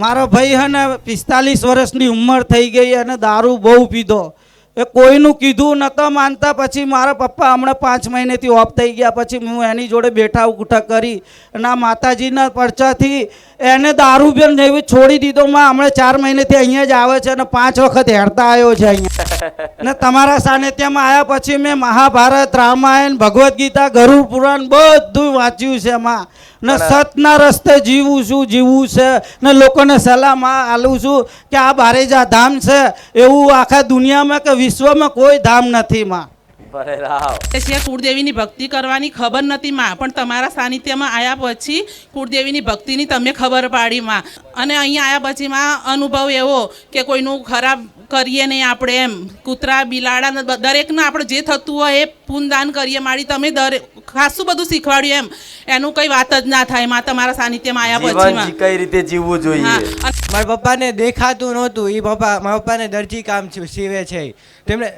મારો ભાઈ હે ને પિસ્તાલીસ વર્ષની ઉંમર થઈ ગઈ અને દારૂ બહુ પીધો. એ કોઈનું કીધું નતો માનતા પછી મારા પપ્પા હમણાં પાંચ મહિનેથી ઓફ થઈ ગયા. પછી હું એની જોડે બેઠા ઉઠા કરી અને આ માતાજીના પરચાથી એને દારૂ પણ જેવી છોડી દીધો. માં હમણાં ચાર મહિનેથી અહીંયા જ આવે છે અને પાંચ વખત હેરતા આવ્યો છે અહીંયા. ને તમારા સાનિધ્યમાં આવ્યા પછી મેં મહાભારત, રામાયણ, ભગવદ્ ગીતા, ગરુડ પુરાણ બધું વાંચ્યું છે એમાં ને સતના રસ્તે જીવું છું જીવવું છે, ને લોકોને સલાહ આલું છું કે આ બારેજા ધામ છે, એવું આખા દુનિયામાં કે વિશ્વમાં કોઈ ધામ નથી માં. છે કુળદેવીની ભક્તિ કરવાની ખબર નથી માં પણ તમારા સાનિધ્યમાં આવ્યા પછી કુળદેવીની ભક્તિની તમે ખબર પાડી માં. અને અહીંયા આવ્યા પછી માં અનુભવ એવો કે કોઈનું ખરાબ કરીએ નહીં આપણે એમ. કૂતરા બિલાડા દરેકને આપણે જે થતું હોય એ પૂનદાન કરીએ. મારી તમે દરેક ખાસું બધું શીખવાડ્યું એમ. એનું કઈ વાત જ ના થાયમાં તમારા સાનિધ્યમાં આવ્યા પછી કઈ રીતે જીવવું જોઈએ? મારા પપ્પાને દેખાતું નહોતું. એ પપ્પા મારા પપ્પાને દરજી કામ છે- સીવે છે. તેમણે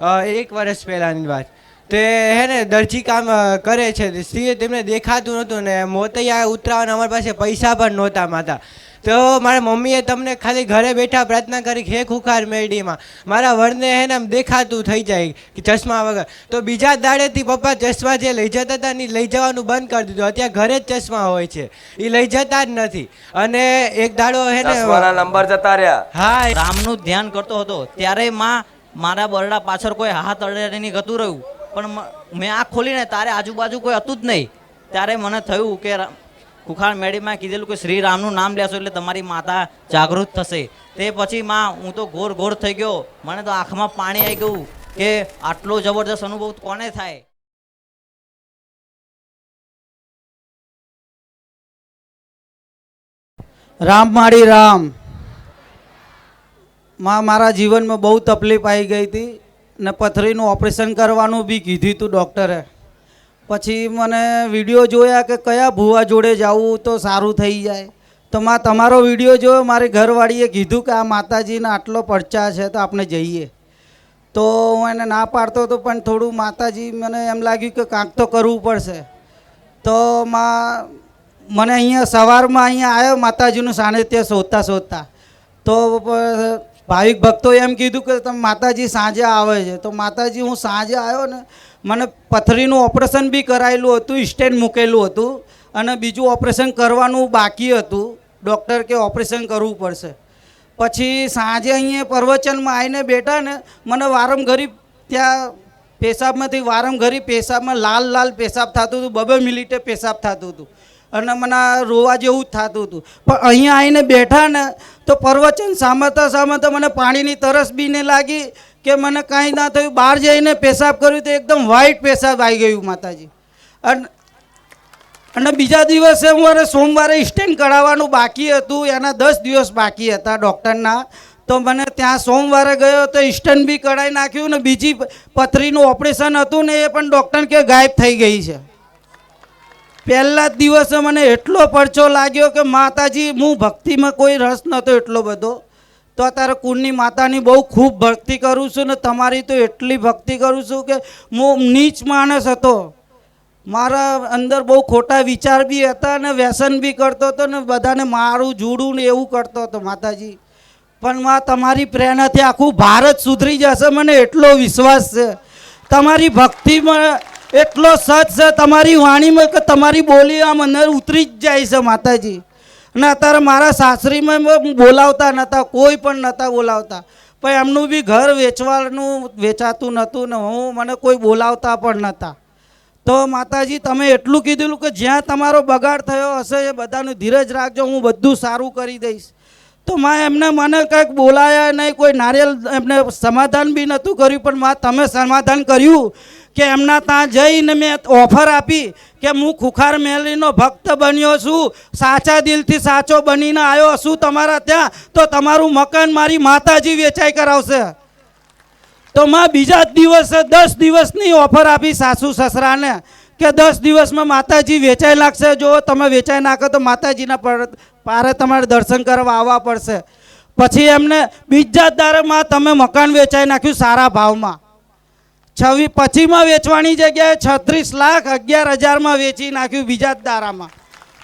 એક વર્ષ પહેલાંની વાત. તે હે ને દરજી કામ કરે છે. સિંહ તેમને દેખાતું નહોતું ને મોતૈયા ઉતરાવાના અમારી પાસે પૈસા પણ નહોતા માતા. તો મારા મમ્મીએ તમને ખાલી ઘરે બેઠા પ્રાર્થના કરી હે ખુખાર મેરડીમાં મારા વરને હે ને આમ દેખાતું થઈ જાય કે ચશ્મા વગર. તો બીજા દાડેથી પપ્પા ચશ્મા જે લઈ જતા હતા ને લઈ જવાનું બંધ કરી દીધું. અત્યારે ઘરે જ ચશ્મા હોય છે. એ લઈ જતા જ નથી. અને એક દાડો હે ને નંબર જતા રહ્યા. હા રામનું ધ્યાન કરતો હતો. ત્યારે માં મારા બરડા પાછળ કોઈ હાથ અડેની ગતું રહ્યું. પણ મેં આંખ ખોલીને તારે આજુબાજુ કોઈ હતું જ નહીં. ત્યારે મને થયું કે રા- કુખાર મેળીમાં કીધેલું કે શ્રી રામનું નામ લેશો એટલે તમારી માતા જાગૃત થશે. તે પછી માં, હું તો ઘોર ઘોર થઈ ગયો. મને તો આંખમાં પાણી આવી ગયું કે આટલો જબરદસ્ત અનુભવ કોને થાય? રામ માળી રામ. માં મારા જીવનમાં બહુ તકલીફ આવી ગઈ હતી ને પથરીનું ઓપરેશન કરવાનું બી કીધું હતું ડૉક્ટરે. પછી મને વીડિયો જોયા કે કયા ભૂવા જોડે જવું તો સારું થઈ જાય. તો માં તમારો વીડિયો જોયો, મારી ઘરવાળીએ કીધું કે આ માતાજીના આટલો પડચા છે તો આપણે જઈએ. તો હું એને ના પાડતો હતો, પણ થોડું માતાજી મને એમ લાગ્યું કે કાંક તો કરવું પડશે. તો માં મને અહીંયા સવારમાં અહીંયા આવ્યો, માતાજીનું સાનિધ્ય શોધતા શોધતા તો ભાવિક ભક્તોએ એમ કીધું કે તમે માતાજી સાંજે આવે છે. તો માતાજી, હું સાંજે આવ્યો ને, મને પથરીનું ઓપરેશન બી કરાયેલું હતું, સ્ટેન્ડ મૂકેલું હતું અને બીજું ઓપરેશન કરવાનું બાકી હતું. ડૉક્ટર કે ઓપરેશન કરવું પડશે. પછી સાંજે અહીંયા પ્રવચનમાં આવીને બેઠા ને, મને વારંઘરી ત્યાં પેશાબમાંથી વારંઘરી પેશાબમાં લાલ લાલ પેશાબ થતું હતું, બબે મિનિટે પેશાબ થતું હતું. અને મને રોવા જેવું જ થતું હતું. પણ અહીંયા આવીને બેઠા ને તો પ્રવચન સાંભળતા સાંભળતા મને પાણીની તરસ બી નહીં લાગી કે મને કાંઈ ના થયું. બહાર જઈને પેશાબ કર્યું તો એકદમ વ્હાઈટ પેશાબ આવી ગયું માતાજી. અને અને બીજા દિવસે મારે સોમવારે સ્ટેન્ડ કઢાવવાનું બાકી હતું. એના દસ દિવસ બાકી હતા ડૉક્ટરના. તો મને ત્યાં સોમવારે ગયો તો સ્ટેન્ડ બી કઢાવી નાખ્યું ને બીજી પથરીનું ઓપરેશન હતું ને એ પણ ડૉક્ટર કે ગાયબ થઈ ગઈ છે. પહેલા જ દિવસે મને એટલો પરચો લાગ્યો કે માતાજી હું ભક્તિમાં કોઈ રસ નહોતો એટલો બધો. તો અત્યારે કુળની માતાની બહુ ખૂબ ભક્તિ કરું છું ને તમારી તો એટલી ભક્તિ કરું છું કે હું નીચ માણસ હતો. મારા અંદર બહુ ખોટા વિચાર બી હતા ને વ્યસન બી કરતો હતો ને બધાને મારું જુડું ને એવું કરતો હતો માતાજી. પણ માં, તમારી પ્રેરણાથી આખું ભારત સુધરી જશે, મને એટલો વિશ્વાસ છે. તમારી ભક્તિમાં એટલો સચ છે, તમારી વાણીમાં કે તમારી બોલી આમ અંદર ઉતરી જ જાય છે માતાજી. અને અત્યારે મારા સાસરીમાં બોલાવતા નહોતા કોઈ પણ નહોતા બોલાવતા. પણ એમનું બી ઘર વેચવાનું, વેચાતું નહોતું ને હું, મને કોઈ બોલાવતા પણ નહોતા તો માતાજી, તમે એટલું કીધેલું કે જ્યાં તમારો બગાડ થયો હશે એ બધાનું ધીરજ રાખજો, હું બધું સારું કરી દઈશ. તો માં એમને મને કંઈક બોલાયા નહીં, કોઈ નારિયેલ એમને સમાધાન બી નહોતું કર્યું, પણ માં તમે સમાધાન કર્યું. કે એમના ત્યાં જઈને મેં ઓફર આપી કે હું ખુખાર મેલીનો ભક્ત બન્યો છું, સાચા દિલથી સાચો બનીને આવ્યો છું તમારા ત્યાં, તો તમારું મકાન મારી માતાજી વેચાઈ કરાવશે. તો માં બીજા દિવસે દસ દિવસની ઓફર આપી સાસુ સસરાને કે દસ દિવસમાં માતાજી વેચાઈ લાગશે જો તમે વેચાઈ નાખો તો માતાજીના પર તમારે દર્શન કરવા આવવા પડશે. પછી એમને બીજા દારેમાં તમે મકાન વેચાઈ નાખ્યું સારા ભાવમાં. છવ્વીસ પછીમાં વેચવાની જગ્યાએ છત્રીસ લાખ અગિયાર હજારમાં વેચી નાખ્યું બીજા દારામાં.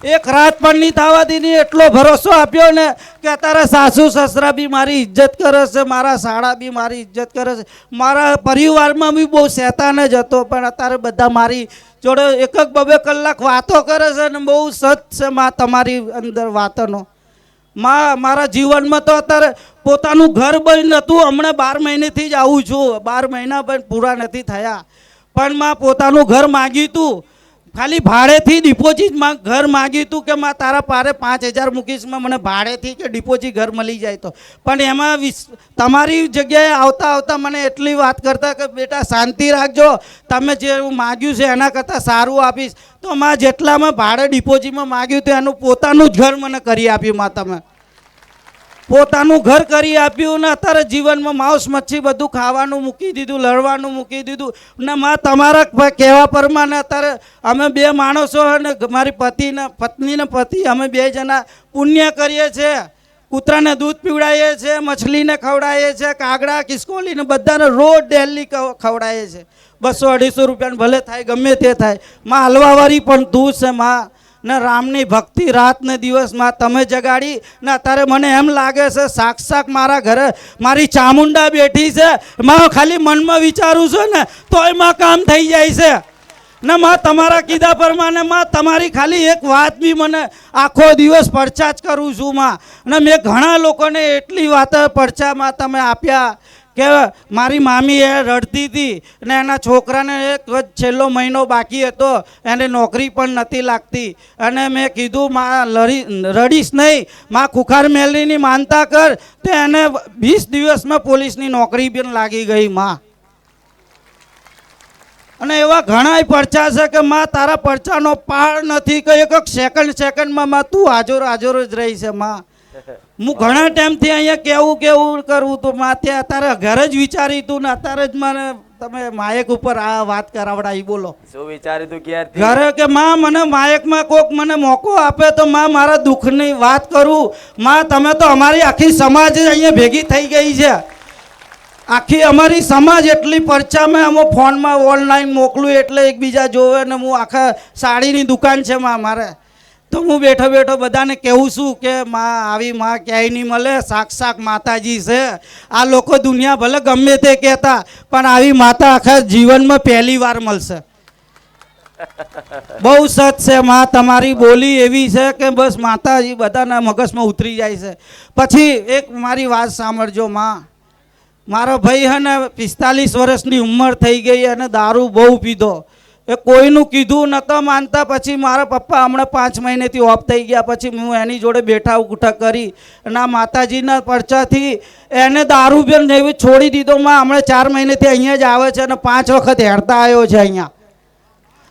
એક રાત પણ નહીં થવા દીધી એટલો ભરોસો આપ્યો ને કે અત્યારે સાસુ સસરા બી મારી ઇજ્જત કરે છે, મારા શાળા બી મારી ઇજ્જત કરે છે. મારા પરિવારમાં બી બહુ શેતાન જ હતો, પણ અત્યારે બધા મારી જોડે એક એક બબે કલાક વાતો કરે છે ને બહુ સત છે માં તમારી અંદર વાતોનો. મારા જીવનમાં તો અત્યારે પોતાનું ઘર બંધ નહોતું. હમણાં બાર મહિનેથી જ આવું છું. બાર મહિના પણ પૂરા નથી થયા. પણ માં પોતાનું ઘર માગ્યું હતું ખાલી ભાડેથી ડિપોઝિટમાં ઘર માગ્યું હતું કે માં તારા પારે પાંચ હજાર મૂકીશમાં મને ભાડેથી કે ડિપોઝિટ ઘર મળી જાય તો? પણ એમાં વિશ તમારી જગ્યાએ આવતા આવતા મને એટલી વાત કરતા કે બેટા શાંતિ રાખજો, તમે જે માગ્યું છે એના કરતાં સારું આપીશ. તો માં જેટલામાં ભાડે ડિપોઝિટમાં માગ્યું હતું એનું પોતાનું જ ઘર મને કરી આપ્યું માં તમે. પોતાનું ઘર કરી આપ્યું ને અત્યારે જીવનમાં માંસ મચ્છી બધું ખાવાનું મૂકી દીધું, લડવાનું મૂકી દીધું. ને માં, તમારા કહેવા પ્રમાણે અત્યારે અમે બે માણસો અને મારી પતિને, પત્નીને પતિ, અમે બે જણા પુણ્ય કરીએ છીએ. કૂતરાને દૂધ પીવડાવીએ છીએ, મછલીને ખવડાવીએ છીએ, કાગડા કિસ્કોલીને બધાને રોજ ડેલી ખવડાવીએ છીએ. બસો અઢીસો રૂપિયાને ભલે થાય, ગમે તે થાય. માં, હલવાવાળી પણ તું છે, માં. ને રામની ભક્તિ રાત ને દિવસમાં તમે જગાડી, ને અત્યારે મને એમ લાગે છે, સાક્ષાત મારા ઘરે મારી ચામુંડા બેઠી છે માં ખાલી મનમાં વિચારું છું ને, તોયમાં કામ થઈ જાય છે. ને માં તમારા કીધા પ્રમાણે માં તમારી ખાલી એક વાત બી મને આખો દિવસ પડચા જ કરું છું માં. ને મેં ઘણા લોકોને એટલી વાત પડચામાં તમે આપ્યા કે મારી મામી એ રડતી હતી ને એના છોકરાને એક છેલ્લો મહિનો બાકી હતો, એને નોકરી પણ નથી લાગતી. અને મેં કીધું, માં લડી રડીશ નહીં. માં, ખુખાર મેલરીની માનતા કર. તો એને વીસ દિવસમાં પોલીસની નોકરી પણ લાગી ગઈ, માં. અને એવા ઘણાય પરચા છે કે, માં, તારા પરચાનો પાર નથી. કે એક સેકન્ડ સેકન્ડમાં માં તું હાજર હાજર જ રહી છે માં. હું ઘણા ટાઈમથી અહીંયા કેવું કેવું કરવું તો માથે અત્યારે ઘરે જ વિચારી તું ને અત્યારે જ મને તમે માયક ઉપર આ વાત કરાવડાવી બોલો. શું વિચારી તું ક્યારથી? ઘરે કે માં મને માયકમાં કોક મને મોકો આપે તો માં મારા દુઃખની વાત કરું. માં તમે તો અમારી આખી સમાજ અહીંયા ભેગી થઈ ગઈ છે. આખી અમારી સમાજ એટલી પરચામાં અમે ફોનમાં ઓનલાઈન મોકલું એટલે એકબીજા જોવે ને હું આખા સાડીની દુકાન છે માં મારે. તો હું બેઠો બેઠો બધાને કહું છું કે માં આવી માં ક્યાંય નહીં મળે, સાક્ષાત માતાજી છે. આ લોકો દુનિયા ભલે ગમે તે કહેતા, પણ આવી માતા આખા જીવનમાં પહેલી વાર મળશે. બહુ સત છે માં, તમારી બોલી એવી છે કે બસ માતાજી બધાના મગજમાં ઉતરી જાય છે. પછી એક મારી વાત સાંભળજો માં. મારો ભાઈ હે ને પિસ્તાલીસ વર્ષની ઉંમર થઈ ગઈ અને દારૂ બહુ પીધો. એ કોઈનું કીધું નતો માનતા, પછી મારા પપ્પા હમણાં પાંચ મહિનેથી ઓફ થઈ ગયા, પછી હું એની જોડે બેઠા ઉઠા કરી અને આ માતાજીના પરચાથી એને દારૂ બેન એવી છોડી દીધો. માં હમણાં ચાર મહિનેથી અહીંયા જ આવે છે અને પાંચ વખત હેરતા આવ્યો છે અહીંયા.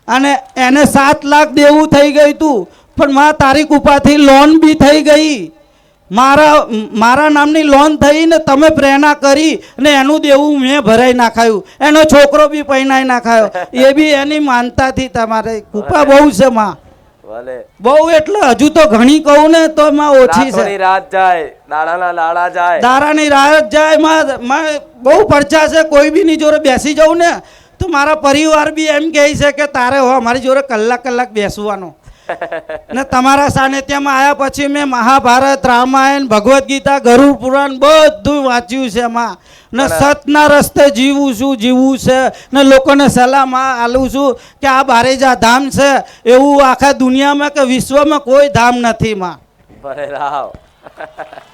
અને એને સાત લાખ દેવું થઈ ગયું હતું પણ માં તારી કૃપાથી લોન બી થઈ ગઈ. મારા મારા નામની લોન થઈ ને તમે પ્રેરણા કરી ને એનું દેવું મેં ભરાઈ નાખાયું. એનો છોકરો બી પહેરાઈ નાખાયો. એ બી એની માનતાથી તમારે કૃપા બહુ છે માં. બહુ એટલે હજુ તો ઘણી કહું ને તો માં ઓછી છે. રાત જાય દાડાના લાડા જાય. દાડાની રાત જાય માં માં બહુ પરચા છે કોઈ બી ની જોડે બેસી જાઉં ને તો મારા પરિવાર બી એમ કહે છે કે તારે હો અમારી જોડે કલાક કલાક બેસવાનો. ને તમારા સાનિધ્યમાં આવ્યા પછી મેં મહાભારત રામાયણ ભગવદ્ ગીતા ગરુડ પુરાણ બધું વાંચ્યું છે એમાં. ને સતના રસ્તે જીવું છું જીવું છે. ને લોકોને સલાહમાં આલું છું કે આ બારેજા ધામ છે. એવું આખા દુનિયામાં કે વિશ્વમાં કોઈ ધામ નથી માં. ભલે રાવ.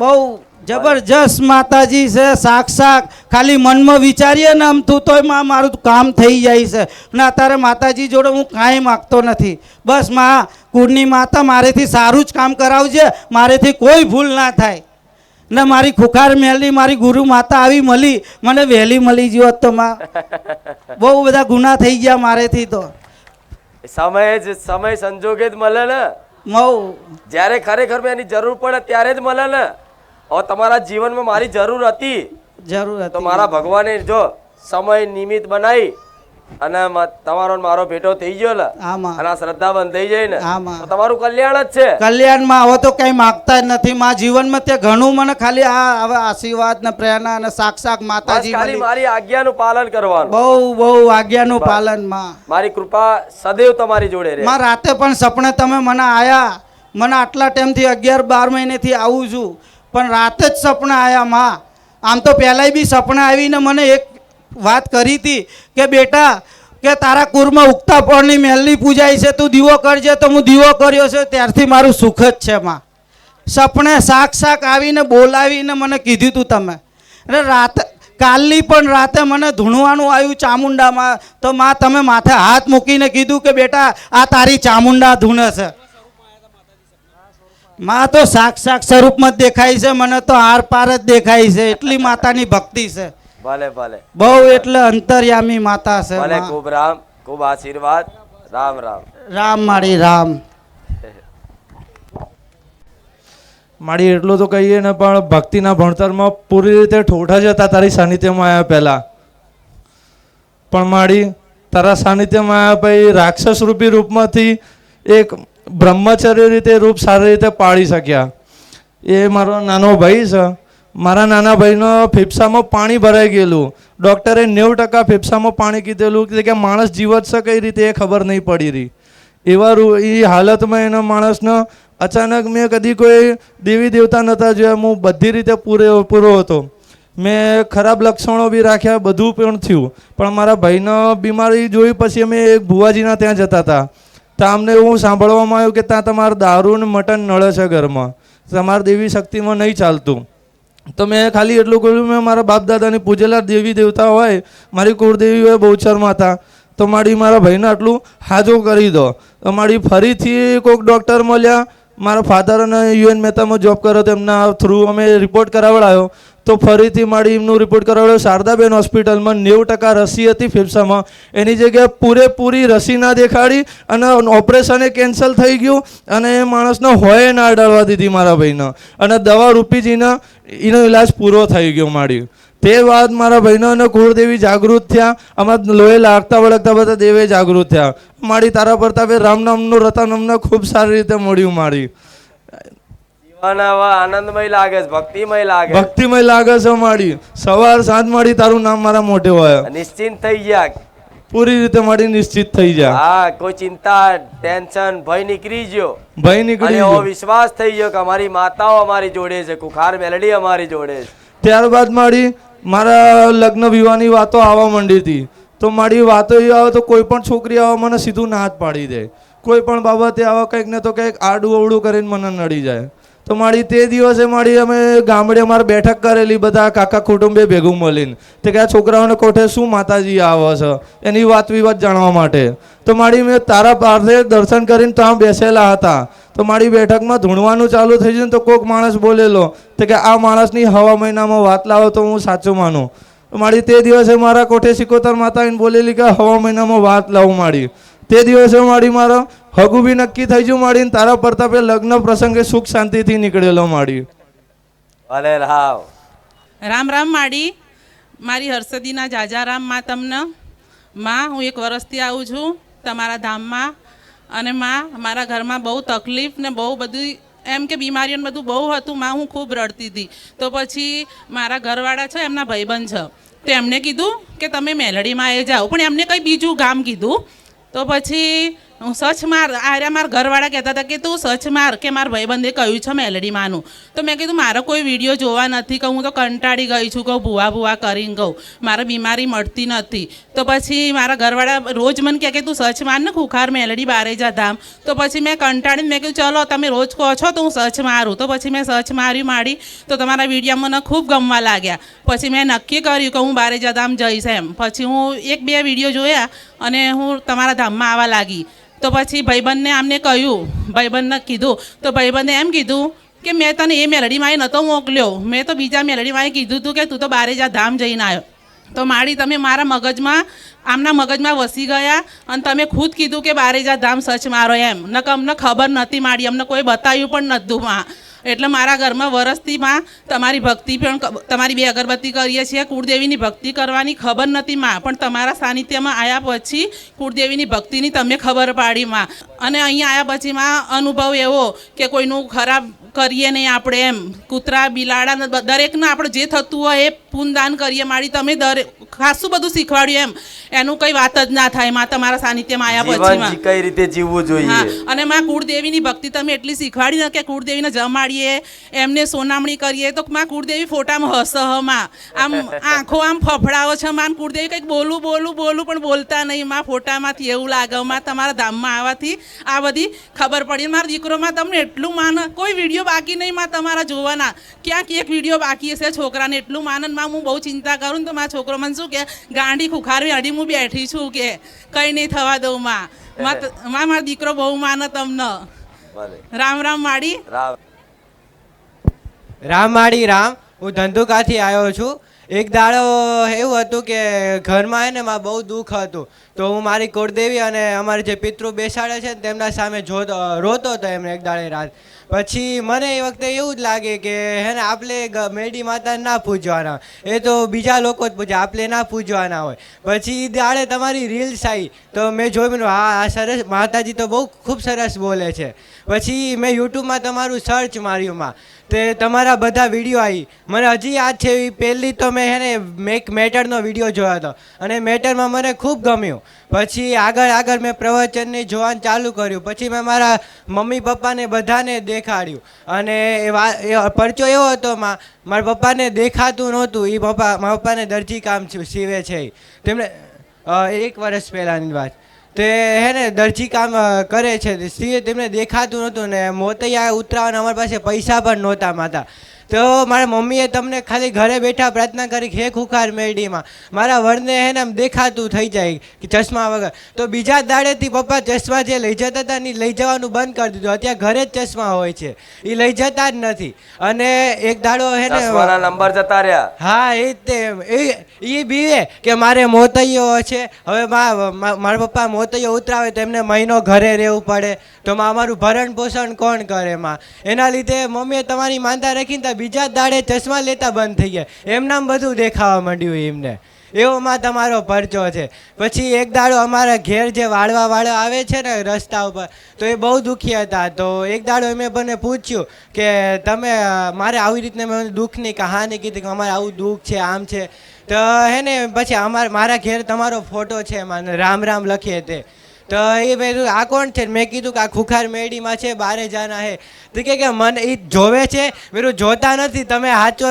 બહુ જબરજસ્ત માતાજી છે સાક્ષાત ખાલી મનમાં વિચારીએ ને આમ તું તોયમાં મારું કામ થઈ જાય છે. ને અત્યારે માતાજી જોડે હું કાંઈ માગતો નથી. બસમાં કુળની માતા મારેથી સારું જ કામ કરાવજે મારેથી કોઈ ભૂલ ના થાય. ને મારી ખુખાર મેલી મારી ગુરુ માતા આવી મળી મને વહેલી મળી ગયો તો માં. બહુ બધા ગુના થઈ ગયા મારેથી તો. સમય જ સમય સંજોગે જ મળે ને. મઉ. જ્યારે ખરેખર મેં એની જરૂર પડે ત્યારે જ મળે ને. હવે તમારા જીવનમાં મારી જરૂર હતી. જરૂર તો મારા ભગવાને જો સમય નિમિત્ત બનાવી અને તમારો મારો ભેટો થઈ ગયો લે. અને આ શ્રદ્ધા બંધ થઈ જાય ને. તમારું કલ્યાણ જ છે. કલ્યાણમાં હવે તો કંઈ માગતા જ નથી. મા જીવનમાં તે ઘણું મને ખાલી આ હવે આશીર્વાદ ને પ્રેરણા અને સાક્ષાત માતાજી ખાલી મારી આજ્ઞાનું પાલન કરવાનું. બહુ બહુ આજ્ઞાનું પાલનમાં. મારી કૃપા સદૈવ તમારી જોડે રહે. માં રાતે પણ સપને તમે મને આયા. મને આટલા ટાઈમથી અગિયાર બાર મહિનેથી આવું છું. પણ રાતે જ સપના આવ્યા માં. આમ તો પહેલાંય બી સપના આવીને મને એક વાત કરી હતી કે બેટા, કે તારા કુરમાં ઉગતા પળની મહેલની પૂજાય છે, તું દીવો કરજે તો હું દીવો કર્યો છે, ત્યારથી મારું સુખ જ છે માં. સપને શાક શાક આવીને બોલાવીને મને કીધું તું તમે. અને રાત, કાલની પણ રાતે મને ધૂણવાનું આવ્યું ચામુંડામાં. તો માં, તમે માથે હાથ મૂકીને કીધું કે બેટા, આ તારી ચામુંડા ધૂણે છે. માં તો સાક્ષાત સ્વરૂપમાં જ દેખાય છે મને તો આર પાર જ દેખાય છે. એટલી માતાની ભક્તિ છે. ભલે ભલે. બહુ એટલે અંતર્યામી માતા છે ભલે ખૂબ રામ ખૂબ આશીર્વાદ. રામ રામ. રામ મારી રામ. મારી એટલું તો કહીએ ને પણ ભક્તિના ભણતરમાં પૂરી રીતે ઠોઠા જ હતા તારી સાનિધ્યમાં આવ્યા પહેલાં. પણ મારી તારા સાનિધ્યમાં આવ્યા પછી રાક્ષસ રૂપી રૂપમાંથી એક બ્રહ્મચર્ય રીતે, રૂપ સારી રીતે પાળી શક્યા. એ મારો નાનો ભાઈ છે. મારા નાના ભાઈનો ફેફસામાં પાણી ભરાઈ ગયેલું. ડૉક્ટરે નેવું ટકા ફેફસામાં પાણી કીધેલું કે માણસ જીવત છે કઈ રીતે એ ખબર નહીં પડી રહી. એવા રૂ, એ હાલતમાં એના માણસનો અચાનક મેં કદી કોઈ દેવી દેવતા નહોતા જોયા. હું બધી રીતે પૂરે, પૂરો હતો. મેં ખરાબ લક્ષણો બી રાખ્યા, બધું પણ થયું. પણ મારા ભાઈનો બીમારી જોઈ પછી અમે એક ભુવાજીના ત્યાં જતા હતા. તો અમને એવું સાંભળવામાં આવ્યું કે ત્યાં તમારે દારૂ ને મટન નળે છે ઘરમાં. તમારા દેવી શક્તિમાં નહીં ચાલતું. તો મેં ખાલી એટલું કહ્યું, મેં મારા બાપ દાદાની પૂજેલા દેવી દેવતા હોય, મારી કુળદેવી હોય બહુચર માતા તો મારી મારા ભાઈને આટલું હાજો કરી દો. તો મારી ફરીથી કોઈક ડૉક્ટર મળ્યા, મારા ફાધર અને યુએન મહેતામાં જોબ કર્યો તો એમના થ્રુ અમે રિપોર્ટ કરાવડાયો. તો ફરીથી મારી એમનું રિપોર્ટ કરાવ્યો. શારદાબેન હોસ્પિટલમાં નેવું ટકા રસી હતી ફેફસામાં. એની જગ્યાએ પૂરેપૂરી રસી ના દેખાડી અને ઓપરેશન એ કેન્સલ થઈ ગયું અને એ માણસને હોય ના અડાડવા દીધી મારા ભાઈને. અને દવા રૂપી જઈને એનો ઇલાજ પૂરો થઈ ગયો મારી. તે વાત મારા ભાઈનો અને કુળદેવી જાગૃત થયા. અમારા લોહે લાગતા વળગતા બધા દેવે જાગૃત થયા. મારી તારા પ્રતાપે રામ નામનું રતન અમને ખૂબ સારી રીતે મળ્યું મારી. આનંદમય લાગે છે ભક્તિમય લાગે ભક્તિમય લાગે છે સવાર સાંજ મારી તારું નામ મારા મોઢે હોય. નિશ્ચિંત થઈ ગયા. પૂરી રીતે મારી નિશ્ચિત થઈ જાય હા કોઈ ચિંતા ટેન્શન ભય નીકળી ગયો. ભય નીકળી ગયો. વિશ્વાસ થઈ ગયો કે અમારી માતાઓ અમારી જોડે છે કુખાર મેલડી અમારી જોડે છે. ત્યારબાદ મારી મારા લગ્ન વિવાહની વાતો આવવા માંડી હતી તો મારી વાતો એ આવે તો કોઈ પણ છોકરી આવે મને સીધું ના જ પાડી દે. કોઈ પણ બાબતે આવે કંઈક ને તો કંઈક આડું અવડું કરીને મને નડી જાય. તો મારી તે દિવસે મારી અમે ગામડે અમારે બેઠક કરેલી, બધા કાકા કુટુંબે ભેગું મળીને. તે કે આ છોકરાઓને કોઠે શું માતાજી આવે છે? એની વાત વિવાદ જાણવા માટે. તો મારી મેં તારા પાસે દર્શન કરીને ત્યાં બેસેલા હતા. તો મારી બેઠકમાં ધૂણવાનું ચાલુ થઈ જાય ને તો કોઈક માણસ બોલેલો, તો કે આ માણસની હવા મહિનામાં વાત લાવો તો હું સાચું માનું. તો મારી તે દિવસે મારા કોઠે સિકોતર માતા એને બોલેલી કે હવા મહિનામાં વાત લાવું મારી. તે દિવસે મારી મારો હગું બી નક્કી થઈ ગયું માડી ને તારા પ્રતાપે લગ્ન પ્રસંગે સુખ શાંતિથી નીકળેલો માડી ભલે રાવ. રામ રામ માડી. મારી હર્ષદીના જાજા રામમાં તમને માં હું એક વર્ષથી આવું છું તમારા ધામમાં અને માં મારા ઘરમાં બહુ તકલીફ ને બહુ બધી એમ કે બીમારીઓને બધું બહુ હતું માં હું ખૂબ રડતી હતી. તો પછી મારા ઘરવાળા છે એમના ભાઈબંધ છે. તો એમને કીધું કે તમે મેલડીમાં એ જાઓ. પણ એમને કંઈ બીજું ગામ કીધું. તો પછી હું સચ માર આર્યા મારા ઘરવાળા કહેતા હતા કે તું સચ માર કે મારા ભાઈબંધે કહ્યું છે મેલડીમાંનું તો મેં કીધું, મારો કોઈ વીડિયો જોવા નથી કહું, હું તો કંટાળી ગઈ છું કહું, ભૂવા ભૂવા કરીને કહું. મારે બીમારી મળતી નથી. તો પછી મારા ઘરવાળા રોજ મને કહે કે, તું સચ માર ને ખુખાર મેલડી બારે જા ધામ. તો પછી મેં કંટાળીને મેં કીધું, ચલો, તમે રોજ કહો છો તો હું સચ મારું. તો પછી મેં સચ માર્યું માડી, તો તમારા વીડિયો મને ખૂબ ગમવા લાગ્યા. પછી મેં નક્કી કર્યું કે હું બારે જા ધામ જઈશ એમ. પછી હું એક બે વીડિયો જોયા અને હું તમારા ધામમાં આવવા લાગી. તો પછી ભાઈબંધને આમને કહ્યું, ભાઈબંધને કીધું, તો ભાઈબંધે એમ કીધું કે મેં તને એ મેલડીમાં એ નહોતો મોકલ્યો. મેં તો બીજા મેલડીમાં કીધું હતું કે તું તો બારે જા ધામ જઈને આવ્યો તો માડી તમે મારા મગજમાં, આમના મગજમાં વસી ગયા અને તમે ખુદ કીધું કે બારે જા ધામ સચ મારો એમ. નક અમને ખબર નથી માડી અમને કોઈ બતાવ્યું પણ નહોતું માં. એટલે મારા ઘરમાં વરસથી માં તમારી ભક્તિ પણ તમારી બે અગરબત્તી કરીએ છીએ. કુળદેવીની ભક્તિ કરવાની ખબર નથી માં પણ તમારા સાનિધ્યમાં આવ્યા પછી કુળદેવીની ભક્તિની તમે ખબર પાડી માં. અને અહીંયા આવ્યા પછી માં અનુભવ એવો કે કોઈનું ખરાબ કરીએ નહીં આપણે એમ. કૂતરા બિલાડા દરેકને આપણે જે થતું હોય એ પૂનદાન કરીએ. મારી તમે દરેક ખાસું બધું શીખવાડ્યું એમ. એનું કંઈ વાત જ ના થાયમાં તમારા સાનિધ્યમાં આવ્યા પછી કઈ રીતે જીવવું જોઈએ? હા. અને માં કુળદેવીની ભક્તિ તમે એટલી શીખવાડી ને કે કુળદેવીને જમાડીએ એમને સોનામણી કરીએ તો માં કુળદેવી ફોટામાં હસમાં. આમ આંખો આમ ફફડાવો છે માં. કુળદેવી કંઈક બોલું બોલું બોલું પણ બોલતા નહીં માં. ફોટામાંથી એવું લાગે માં તમારા ધામમાં આવવાથી. આ બધી ખબર પડી. મારા દીકરોમાં તમને એટલું માન કોઈ વીડિયો બાકી નહીં માં તમારા જોવાના. ક્યાંક એક વીડિયો બાકી હશે છોકરાને એટલું માનનમાં હું બહુ ચિંતા કરું ને તો મારા છોકરો મને શું કે ગાંડી ખુખારી અડી હું બેઠી છું કે કંઈ નહીં થવા દઉં માં. માં મારો દીકરો બહુ માને તમને. રામ રામ માડી રામ. રામ માળી રામ, હું ધંધુકાથી આવ્યો છું. એક દાડો એવું હતું કે ઘરમાં હે ને માં બહુ દુઃખ હતું. તો હું મારી કુળદેવી અને અમારે જે પિતૃ બેસાડે છે તેમના સામે જોતો, રોતો હતો એમને એક દાડે રાત. પછી મને એ વખતે એવું જ લાગે કે હે ને આપણે મેડી માતાને ના પૂજવાના. એ તો બીજા લોકો જ પૂજે આપણે ના પૂજવાના હોય. પછી દાડે તમારી રીલ્સ આવી તો મેં જોયું હા, આ સરસ, માતાજી તો બહુ ખૂબ સરસ બોલે છે. પછી મેં યુટ્યુબમાં તમારું સર્ચ માર્યું માં. તે તમારા બધા વીડિયો આવી મને હજી યાદ છે એ પહેલી તો મેં હે ને, મેક મેટરનો વીડિયો જોયો હતો. અને મેટરમાં મને ખૂબ ગમ્યું. પછી આગળ આગળ મેં પ્રવચનને જોવાનું ચાલુ કર્યું. પછી મેં મારા મમ્મી પપ્પાને બધાને દેખાડ્યું. અને એ પરચો એવો હતો, માં, મારા પપ્પાને દેખાતું નહોતું. એ પપ્પા, મારા પપ્પાને દરજી કામ સીવે છે. તેમણે એક વર્ષ પહેલાંની વાત. તે હે ને દરજી કામ કરે છે. સીએ તેમને દેખાતું નહોતું ને મોતૈયા ઉતરાવાના અમારી પાસે પૈસા પણ નહોતા માતા. તો મારા મમ્મીએ તમને ખાલી ઘરે બેઠા પ્રાર્થના કરી હે ખુખાર મેરડીમાં મારા વરને હે ને આમ દેખાતું થઈ જાય કે ચશ્મા વગર. તો બીજા દાડેથી પપ્પા ચશ્મા જે લઈ જતા હતા ને લઈ જવાનું બંધ કરી દીધું. અત્યારે ઘરે જ ચશ્મા હોય છે. એ લઈ જતા જ નથી. અને એક દાડો હે ને નંબર જતા રહ્યા. હા એ તે એ બીવે કે મારે મોતૈયો છે. હવે મારા પપ્પા મોતૈયો ઉતરાવે તો એમને મહિનો ઘરે રહેવું પડે. તો માં અમારું ભરણ પોષણ કોણ કરે માં? એના લીધે મમ્મીએ તમારી માનતા રાખીને બીજા દાડે ચશ્મા લેતા બંધ થઈ ગયા. એમનામ બધું દેખાવા માંડ્યું એમને. એવોમાં તમારો પરચો છે. પછી એક દાડો અમારા ઘેર જે વાળવા વાળો આવે છે ને રસ્તા ઉપર, તો એ બહુ દુઃખી હતા. તો એક દાડો મેં મને પૂછ્યું કે, તમે, મારે આવી રીતને મેં દુઃખની કહાની કીધી કે અમારે આવું દુઃખ છે, આમ છે. તો હે ને, પછી અમારા, મારા ઘેર તમારો ફોટો છે એમાં રામ રામ લખીએ તે. તો એ મેં આ કોણ છે? મેં કીધું કે આ ખુખાર મેડીમાં છે, બારે જાના હે. તો કે મને એ જોવે છે પેલું જોતા નથી, તમે સાચો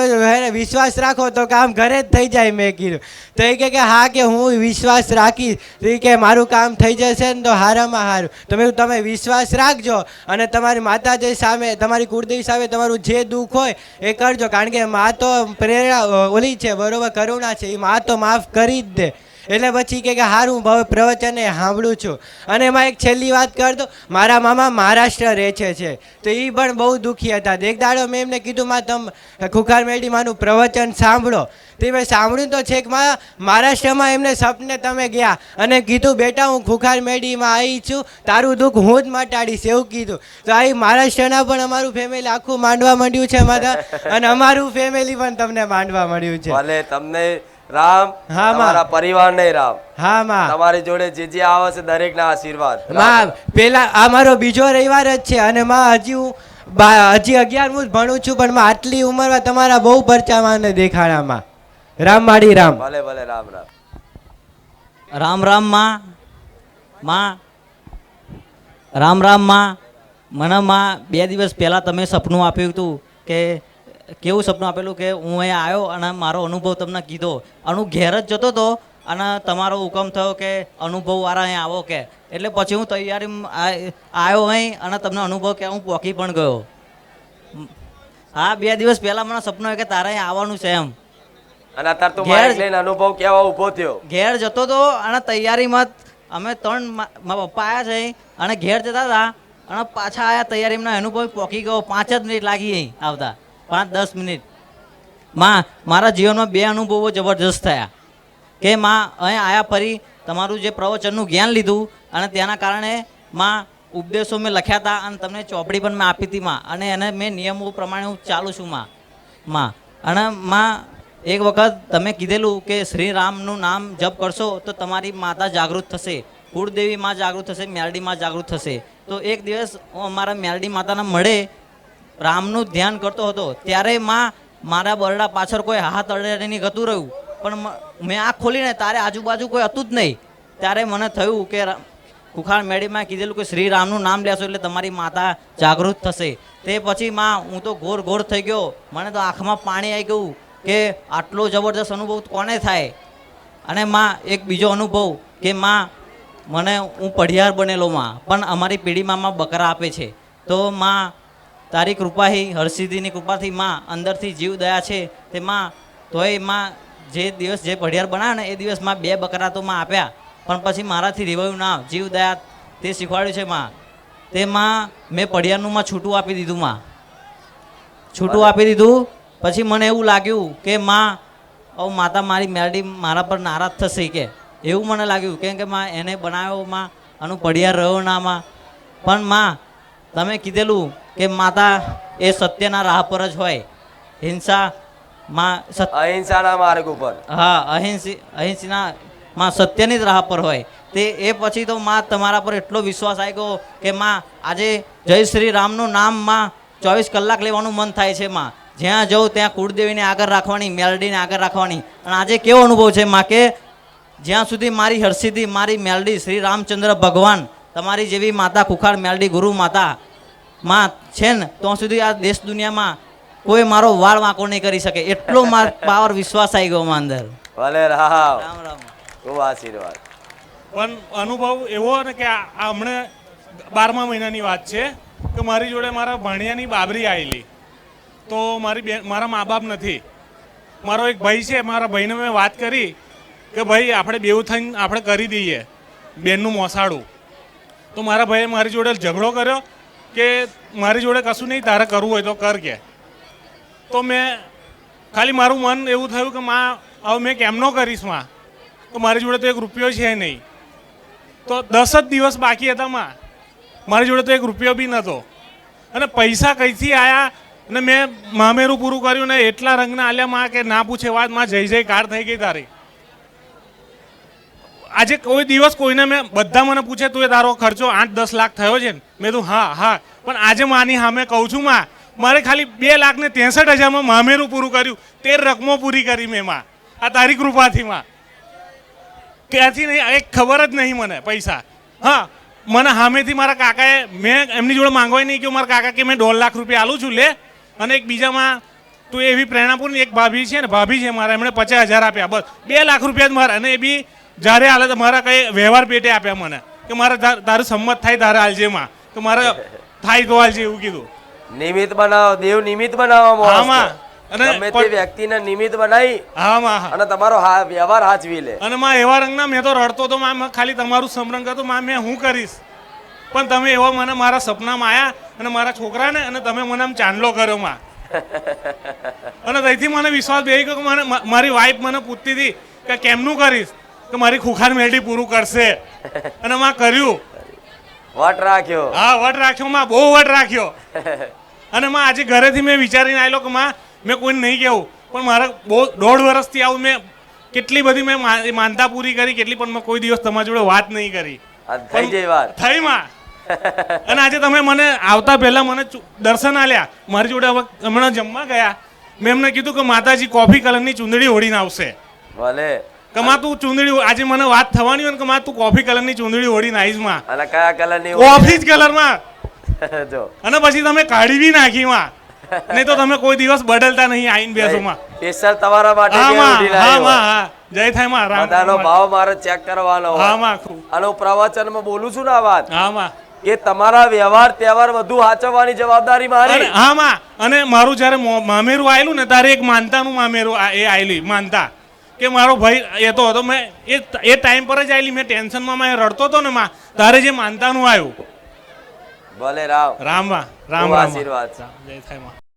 વિશ્વાસ રાખો તો કામ ઘરે જ થઈ જાય, મેં કીધું. તો એ કે હા કે હું વિશ્વાસ રાખીશ. તો કે, મારું કામ થઈ જશે ને તો હારામાં હારું. તો મેં તમે વિશ્વાસ રાખજો અને તમારી માતાજી સામે, તમારી કુળદેવી સામે તમારું જે દુઃખ હોય એ કરજો. કારણ કે મા તો પ્રેરણા ઓલી છે, બરોબર, કરુણા છે. એ મા તો માફ કરી જ દે. એટલે પછી કે હારું હવે એ સાંભળું છું. અને એમાં એક છેલ્લી વાત કર દો મારા મામા મહારાષ્ટ્ર રહે છે. તો એ પણ બહુ દુઃખી હતા. એક દાડો મેં એમને કીધું, માં, તમ ખુખાર મેડી માનું પ્રવચન સાંભળો. તે મેં સાંભળ્યું તો છેક, માં, મહારાષ્ટ્રમાં એમને સપને તમે ગયા. અને કીધું, બેટા, હું ખુખાર મેડીમાં આવી છું. તારું દુઃખ હું જ મટાડીશ, એવું કીધું. તો આ મહારાષ્ટ્રના પણ અમારું ફેમિલી આખું માંડવા માંડ્યું છે, માતા. અને અમારું ફેમિલી પણ તમને માંડવા મળ્યું છે. ભલે તમને રામ હા, મારા પરિવાર ને રામ. હા માં. તમારી જોડે જે જે આવે છે દરેકના આશીર્વાદ. રામ. માં પેલા આ મારો બીજો રવિવાર જ છે અને માં હજી હું બા- હજી અગિયારમું જ ભણું છું પણ માં આટલી ઉંમરમાં તમારા બહુ પરચામાં ને દેખાડામાં. રામ માડી રામ. ભલે ભલે રામ રામ. રામ રામમાં. માં. રામ રામમાં. મને માં બે દિવસ પહેલાં તમે સપનું આપ્યું હતું કે કેવું સપનું આપેલું કે હું અહીંયા આવ્યો અને મારો અનુભવ તમને કીધો. અનુ ઘેર જ જતો હતો અને તમારો હુકમ થયો કે અનુભવ વાળા અહીંયા આવો કે. એટલે પછી હું તૈયારી આવ્યો અહીં અને તમને અનુભવ કે હું પોકી પણ ગયો. હા બે દિવસ પહેલા મને સપનું આવ્યું કે તારે અહીં આવવાનું છે એમ. અને અત્યારે તો ઘેર- લઈને અનુભવ કેવા ઊભો થયો. ઘેર જતો હતો અને તૈયારીમાં અમે ત્રણ મારા પપ્પા આવ્યા છે અને ઘેર જતા હતા અને પાછા આયા તૈયારીમાં અનુભવ પોકી ગયો. પાંચ જ મિનિટ લાગી અહીં આવતા. પાંચ, દસ મિનિટ. માં, મારા જીવનમાં બે અનુભવો જબરજસ્ત થયા. કે માં, અહીં આયા ફરી તમારું જે પ્રવચનનું જ્ઞાન લીધું અને તેના કારણે માં ઉપદેશો મેં લખ્યા હતા અને તમને ચોપડી પણ મેં આપી હતી માં. અને એને મેં નિયમો પ્રમાણે હું ચાલું છું માં. માં, અને માં, એક વખત તમે કીધેલું કે શ્રી રામનું નામ જપ કરશો તો તમારી માતા જાગૃત થશે. કુળદેવી માં જાગૃત થશે મેરડી માં જાગૃત થશે. તો એક દિવસ હું અમારા મેરડી માતાના મળે રામનું ધ્યાન કરતો હતો. ત્યારે માં મારા બરડા પાછળ કોઈ હાથ અડેની ગતું રહ્યું. પણ મેં આંખ ખોલીને તારે આજુબાજુ કોઈ હતું જ નહીં. ત્યારે મને થયું કે રા- કુખાર મેડીમાં કીધેલું કે શ્રી રામનું નામ લેશો એટલે તમારી માતા જાગૃત થશે. તે પછી માં, હું તો ઘોર ઘોર થઈ ગયો. મને તો આંખમાં પાણી આવી ગયું કે આટલો જબરદસ્ત અનુભવ કોને થાય? અને માં, એક બીજો અનુભવ કે માં, મને હું પઢિયાર બનેલો માં. પણ અમારી પેઢીમાં માં બકરા આપે છે. તો માં તારી કૃપાથી, હરસિદ્ધિની કૃપાથી માં અંદરથી જીવ દયા છે. તે માં, તોયમાં જે દિવસ જે પઢિયાર બનાવ્યો ને એ દિવસમાં બે બકરા તો માં આપ્યા. પણ પછી મારાથી રેવાયું ના. જીવ દયા તે શીખવાડ્યું છે માં. તે માં, મેં પઢિયારનું માં છૂટું આપી દીધું માં. છૂટું આપી દીધું. પછી મને એવું લાગ્યું કે માં, ઓ માતા, મારી મેરડી મારા પર નારાજ થશે કે. એવું મને લાગ્યું. કેમ કે માં, એને બનાવ્યો માં આનું પડિયાર રહ્યો ના માં. પણ માં, તમે કીધેલું કે માતા એ સત્યના રાહ પર જ હોય. હિંસા માં અહિંસાના માર્ગ ઉપર. હા અહિંસી અહિંસીના માં સત્યની જ રાહ પર હોય. તે એ પછી તો માં તમારા પર એટલો વિશ્વાસ આવી ગયો કે માં આજે જય શ્રી રામનું નામમાં ચોવીસ કલાક લેવાનું મન થાય છે માં. જ્યાં જવું ત્યાં કુળદેવીને આગળ રાખવાની મેલડીને આગળ રાખવાની. અને આજે કેવો અનુભવ છે માં કે જ્યાં સુધી મારી હરસિદ્ધિ મારી મેલડી શ્રી રામચંદ્ર ભગવાન તમારી જેવી માતા ખુખાર મેલડી ગુરુ માતા માં છે ને તો સુધી આ દેશ દુનિયામાં કોઈ મારો વાળ વાંકો નહીં કરી શકે. એટલો મારો પાવર વિશ્વાસ આવી ગયો માં અંદર. ભલે રામ. રામ ખૂબ આશીર્વાદ. પણ અનુભવ એવો ને કે આ આ હમણાં બારમા મહિનાની વાત છે કે મારી જોડે મારા ભાણિયાની બાબરી આવેલી તો મારી બેન મારા મા બાપ નથી. મારો એક ભાઈ છે મારા ભાઈને મેં વાત કરી કે ભાઈ આપણે બેઉ થઈને આપણે કરી દઈએ બેનનું મોસાળું તો મારા ભાઈએ મારી જોડે ઝઘડો કર્યો. કે મારી જોડે કશું નહીં, તારે કરવું હોય તો કર કે. તો મેં ખાલી મારું મન એવું થયું કે માં, હવે મેં કેમનો કરીશમાં? તો મારી જોડે તો એક રૂપિયો છે નહીં. તો દસ જ દિવસ બાકી હતા માં. મારી જોડે તો એક રૂપિયો બી નહોતો અને પૈસા કઈથી આવ્યા અને મેં મામેરું પૂરું કર્યું ને એટલા રંગના આલ્યા માં કે ના પૂછે વાત, માં જય જય કાર થઈ ગઈ તારી. આજે કોઈ દિવસ કોઈને મેં બધા મને પૂછે, તું એ તારો ખર્ચો આઠ દસ લાખ થયો છે? ને મેં તું હા હા. પણ આજે માની સામે કહું છું, માં, મારે ખાલી બે લાખ ને ત્રેસઠ હજારમાં મામેરું પૂરું કર્યું. તેર રકમો પૂરી કરી મેં, માં. આ તારી કૃપાથી, માં. ત્યાંથી નહીં એક ખબર જ નહીં મને પૈસા. હા, મને સામેથી મારા કાકાએ, મેં એમની જોડે માંગવાય નહીં કે મારા કાકા કે મેં દોઢ લાખ રૂપિયા આલું છું, લે. અને એક બીજામાં તું એવી પ્રેરણાપૂર્ણ એક ભાભી છે ને, ભાભી છે મારા, એમણે પચાસ હજાર આપ્યા, બસ. બે લાખ રૂપિયા જ મારા, અને એ બી જ્યારે હાલે તો મારા કઈ વ્યવહાર પેટે આપ્યા મને. કે મારે તારું સંમત થાય તારે હાલજે તો મારે થાય તો હાલજે એવું કીધું. નિમિત્ત બનાવો દેવ નિમિત્ત બનાવો હા, મોહસ્થ. અને તે વ્યક્તિને નિમિત્ત બનાવી હા. અને તમારો વ્યવહાર હાચવી લે. અને માં એવા રંગના મેં તો રડતો તો માં ખાલી તમારું સમરંગ હતો માં મેં હું કરીશ? પણ તમે એવા મને મારા સપનામાં આયા અને મારા છોકરાને અને તમે મને આમ ચાંદલો કર્યો માં. અને તેથી મને વિશ્વાસ બેસી ગયો કે મને મારી વાઈફ મને પૂછતી હતી કે કેમનું કરીશ? કે મારી ખુખાર મેળી પૂરું કરશે. અને માં કર્યું. વટ રાખ્યો. હા વટ રાખ્યો. માં બહુ વટ રાખ્યો. અને માં આજે ઘરેથી મેં વિચારીને આવેલો કે માં મેં કોઈને નહીં કહેવું પણ મારા બહુ દોઢ વર્ષથી આવું મેં કેટલી બધી મેં માનતા પૂરી કરી કેટલી પણ મેં કોઈ દિવસ તમારી જોડે વાત નહીં કરી. થઈ વાત. થઈ માં. અને આજે તમે મને આવતા પહેલા મને દર્શન આલ્યા. મારી જોડે હવે હમણાં જમવા ગયા. મેં એમને કીધું કે માતાજી કોફી કલરની ચૂંદડી ઓળીને આવશે. ભલે. કમા તું ચૂંદડી આજે મને વાત થવાની હોય ને કે તું કોફી કલરની ચૂંદડી ઓઢીને આવીશમાં. અને કયા કલરની કોફી જ કલરમાં જો. અને પછી તમે કાઢી બી નાખી માં. નહીં તો તમે કોઈ દિવસ બદલતા નહીં આઈન બેસો માં. સ્પેશિયલ તમારા માટે હા હા હા. જય થાયમાં બધાનો. ભાવ મારે ચેક કરવાનો હા. માં હું પ્રવચનમાં બોલું છું ને આ વાત. હા માં. કે તમારા વ્યવહાર તહેવાર વધુ સાચવવાની જવાબદારી મારી. હા માં. અને મારું જ્યારે મામેરું આવેલું ને ત્યારે એક માનતાનું મામેરું એ આવેલી માનતા. કે મારો ભાઈ એ તો હતો મેં એ એ ટાઈમ પર જ આવેલી મેં ટેન્શનમાં મેં રડતો હતો ને માં તારે જે માનતાનું આવ્યું. ભલે રામ રામ રામ રામ. આશીર્વાદ. જય થાયમાં.